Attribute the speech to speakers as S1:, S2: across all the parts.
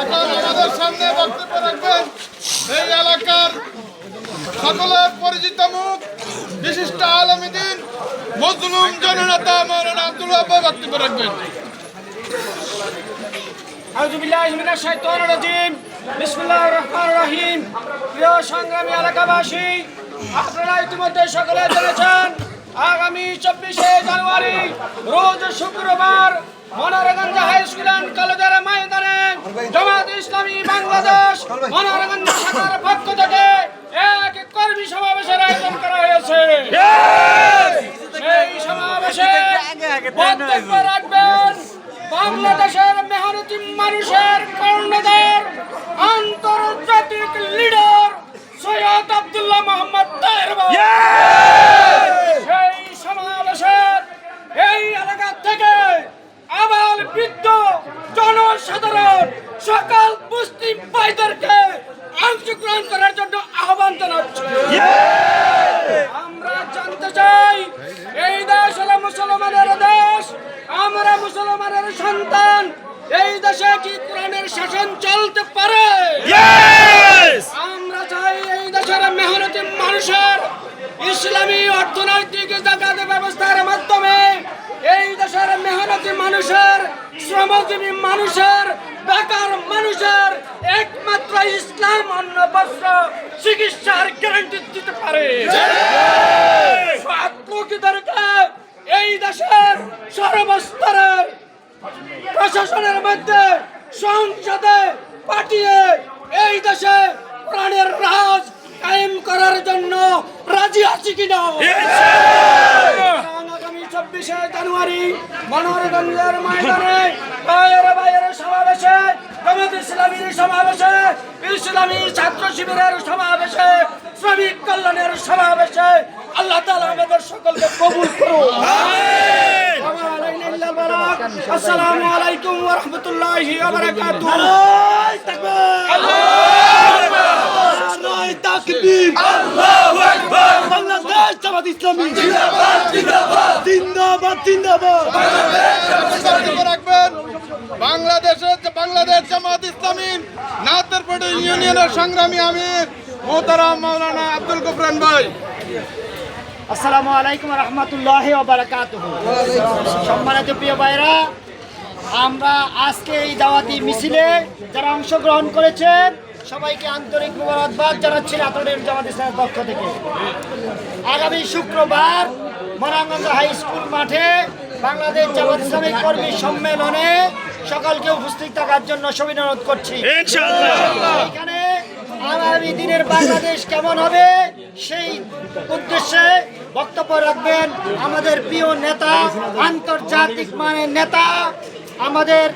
S1: এখন আমাদের সামনে বক্তব্য রাখবেন এই এলাকার সকলের পরিচিত মুখ বিশিষ্ট আলমীদিন মজলুম জননেতা মৌলানা আব্দুল আব্বা বক্তব্য রাখবেন।
S2: আউযুবিল্লাহি মিনাশ শাইতানির রাজিম বিসমিল্লাহির রহমানির রহিম। প্রিয় সংগ্রামী এলাকাবাসী আপনারা ইতিমধ্যে সকলে জেনেছেন আগামী চব্বিশে জানুয়ারি রোজ শুক্রবার মনোরগঞ্জ হাই স্কুল অ্যান্ড কলেজের ময়দানে জামাত ইসলামী বাংলাদেশ মনোরগঞ্জ শাখার পক্ষ থেকে এক কর্মী সমাবেশের আয়োজন করা হয়েছে। সেই সমাবেশে বক্তব্য রাখবেন বাংলাদেশের মেহনতি মানুষের কর্ণধার, আন্তর্জাতিক লিডার সৈয়দ আব্দুল্লাহ মোহাম্মদ তাহের বাবা। সেই সমাবেশের এই এলাকা থেকে আবাল বৃদ্ধ জনসাধারণ সকল মুসলিম ভাইদেরকে অংশগ্রহণ করার জন্য আহ্বান জানাচ্ছি। আমরা জানতে চাই এই দেশ হলো মুসলমানের দেশ আমরা মুসলমানের সন্তান এই দেশে কি কোরআনের শাসন চলতে পারে? আমরা চাই এই দেশের মেহনতি মানুষের ইসলামী অর্থনৈতিক জাকাত ব্যবস্থার মাধ্যমে এই দেশের মেহনতি মানুষের শ্রমজীবী মানুষের সর্বস্তরের প্রশাসনের মধ্যে সংসদে পাঠিয়ে এই দেশে প্রাণের রাজ কায়েম করার জন্য রাজি আছি কিনা আগামী চব্বিশে জানুয়ারি মনোরগঞ্জের ময়দানে বাইরে বাইরে সমাবেশে জামাত ইসলামীর সমাবেশে ইসলামী ছাত্র শিবিরের সমাবেশে শ্রমিক কল্যাণের সমাবেশে আল্লাহ তাআলা আমাদের সকলকে কবুল করুন আসসালামু আলাইকুম ওয়া রাহমাতুল্লাহি ওয়া বারাকাতুহু। তাকবীর আল্লাহু আকবার।
S3: বাংলাদেশ জামাত ইসলামী। জিন্দাবাদ জিন্দাবাদ।
S1: জিন্দাবাদ বক্তব্য রাখবেন বাংলাদেশের বাংলাদেশ জামাত ইসলামী নাথেরপেট ইউনিয়নের সংগ্রামী আমির মোহতারাম মাওলানা আব্দুল গফরান ভাই।
S2: আসসালামু আলাইকুম রহমতুল্লাহ বারাকাতুহ। সম্মানিত প্রিয় ভাইরা আমরা আজকে এই দাওয়াতি মিছিলে যারা অংশগ্রহণ করেছেন সবাইকে আন্তরিক মোবারকবাদ জানাচ্ছি নাটোরের জামাত ইসলামের পক্ষ থেকে। আগামী শুক্রবার মরাঙ্গঞ্জ হাই স্কুল মাঠে বাংলাদেশ জামাত ইসলামী কর্মী সম্মেলনে সকলকে উপস্থিত থাকার জন্য সবিনয় অনুরোধ করছি। এখানে আগামী দিনের বাংলাদেশ কেমন হবে সেই উদ্দেশ্যে বক্তব্য রাখবেন আমাদের প্রিয় নেতা, আন্তর্জাতিক মানের নেতা, আমাদের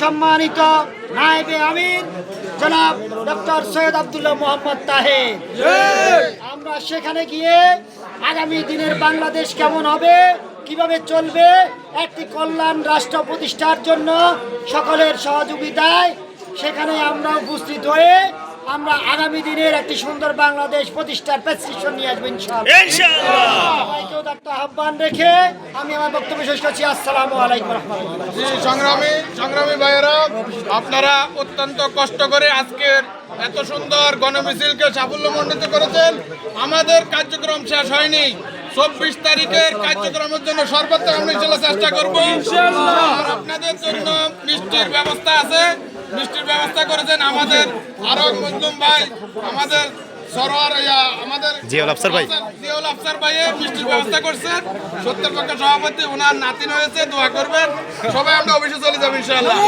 S2: সম্মানিত নায়েবে আমির, জনাব ডক্টর সৈয়দ আব্দুল্লাহ মোহাম্মদ তাহের। আমরা সেখানে গিয়ে আগামী দিনের বাংলাদেশ কেমন হবে, কীভাবে চলবে, একটি কল্যাণ রাষ্ট্র প্রতিষ্ঠার জন্য সকলের সহযোগিতায় সেখানে আমরা উপস্থিত হয়ে আমরা আগামী দিনের একটি সুন্দর বাংলাদেশ প্রতিষ্ঠার প্রেসক্রিপশন নিয়ে আসব ইনশাআল্লাহ। সবাইকেও আহ্বান রেখে আমি আমার বক্তব্য শেষ করছি। আসসালামু আলাইকুম রহমতুল্লাহ।
S1: সংগ্রামী সংগ্রামী ভাইয়েরা আপনারা অত্যন্ত কষ্ট করে আজকের এত সুন্দর গণমিছিলকে সাফল্যমণ্ডিত করেছেন। আমাদের কার্যক্রম শেষ হয়নি। চব্বিশ তারিখের কার্যক্রমের জন্য সর্বত্র আমরা চেষ্টা করব। আপনাদের জন্য মিষ্টির ব্যবস্থা আছে। মিষ্টির ব্যবস্থা করেছেন আমাদের আরও মজলুম ভাই আমাদের সরোয়ার আমাদের
S4: জিয়াউল আফসার ভাই।
S1: জিয়াউল আফসার ভাই মিষ্টির ব্যবস্থা করছেন। সত্যের পক্ষে সভাপতি ওনার নাতিন হয়েছে দোয়া করবেন। সবাই আমরা অফিসে চলে যাব ইনশাআল্লাহ।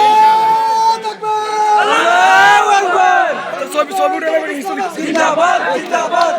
S3: জিন্দাবাদ জিন্দাবাদ।